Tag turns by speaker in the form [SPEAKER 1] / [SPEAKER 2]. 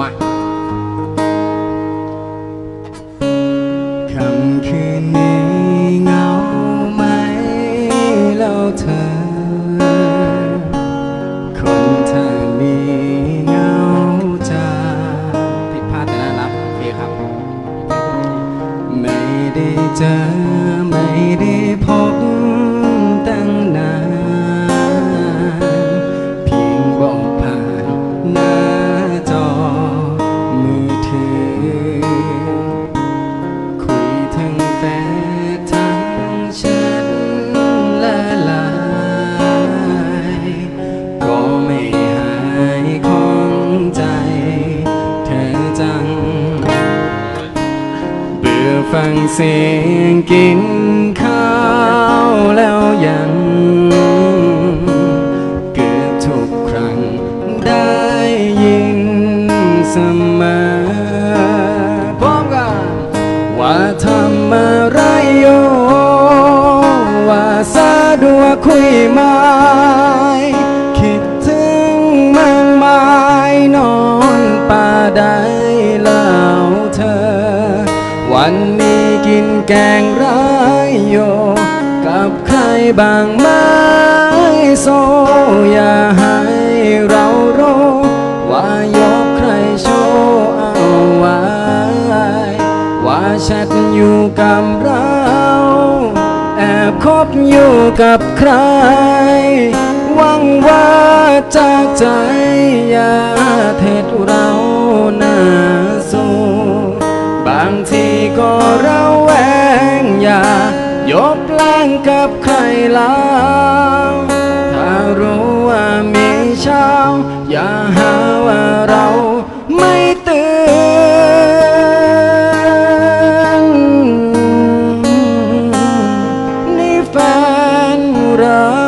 [SPEAKER 1] มา
[SPEAKER 2] คำคืนนี้เงาไหมแล้วเธอ คนเธอนี้เงาจา
[SPEAKER 1] ผิดพลาดแต่น่ารักโอเคครับ
[SPEAKER 2] ไม่ได้เจอ ไม่ได้พบ ฟังเสียงกินข้าวแล้วยัง เกือบทุกครั้งได้ยินเสมอพร้อมกันว่าทำอะไรโยว่าสะดวกคุยไหมคิดถึงมากมายนอนป่าได้แล้วเธอ วันนี้ กินแกงไรโย กับใครบางไม้โซ อย่าให้เรารู้ว่ายกใครโชว์เอาไว้ ว่าแชทอยู่กับเรา แอบคบอยู่กับใครหวังว่าจากใจอย่าเทศเราหน้าสู้บางทีก็ราแวงอย่ายางกับใครแล้วถ้ารู้ว่ามีเช้า อย่าหาว่าเราไม่ตื่น นี่แฟนเรา